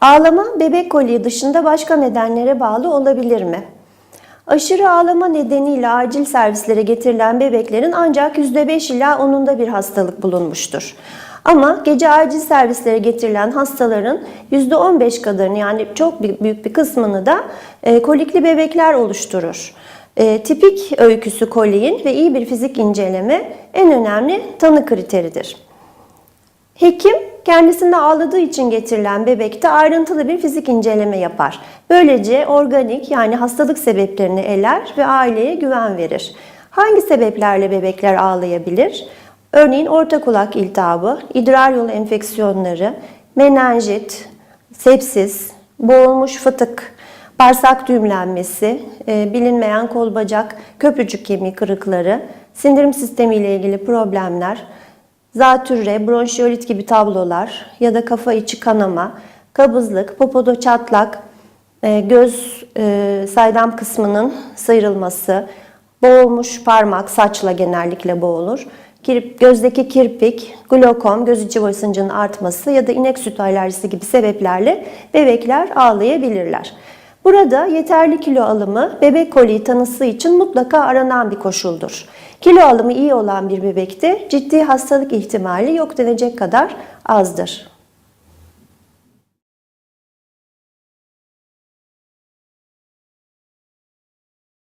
Ağlama bebek koliği dışında başka nedenlere bağlı olabilir mi? Aşırı ağlama nedeniyle acil servislere getirilen bebeklerin ancak %5 ila 10'unda bir hastalık bulunmuştur. Ama gece acil servislere getirilen hastaların %15 kadarını yani çok büyük bir kısmını da e, kolikli bebekler oluşturur. E, tipik öyküsü koliğin ve iyi bir fizik inceleme en önemli tanı kriteridir. Hekim kendisinde ağladığı için getirilen bebekte ayrıntılı bir fizik inceleme yapar. Böylece organik yani hastalık sebeplerini eler ve aileye güven verir. Hangi sebeplerle bebekler ağlayabilir? Örneğin orta kulak iltihabı, idrar yolu enfeksiyonları, menenjit, sepsis, boğulmuş fıtık, bağırsak düğümlenmesi, e, bilinmeyen kol bacak, köprücük kemiği kırıkları, sindirim sistemi ile ilgili problemler, zatürre, bronşiyolit gibi tablolar ya da kafa içi kanama, kabızlık, popoda çatlak, e, göz e, saydam kısmının sıyrılması, boğulmuş parmak saçla genellikle boğulur. Kirp, gözdeki kirpik, glokom, göz içi basıncının artması ya da inek sütü alerjisi gibi sebeplerle bebekler ağlayabilirler. Burada yeterli kilo alımı bebek koliği tanısı için mutlaka aranan bir koşuldur. Kilo alımı iyi olan bir bebekte ciddi hastalık ihtimali yok denecek kadar azdır.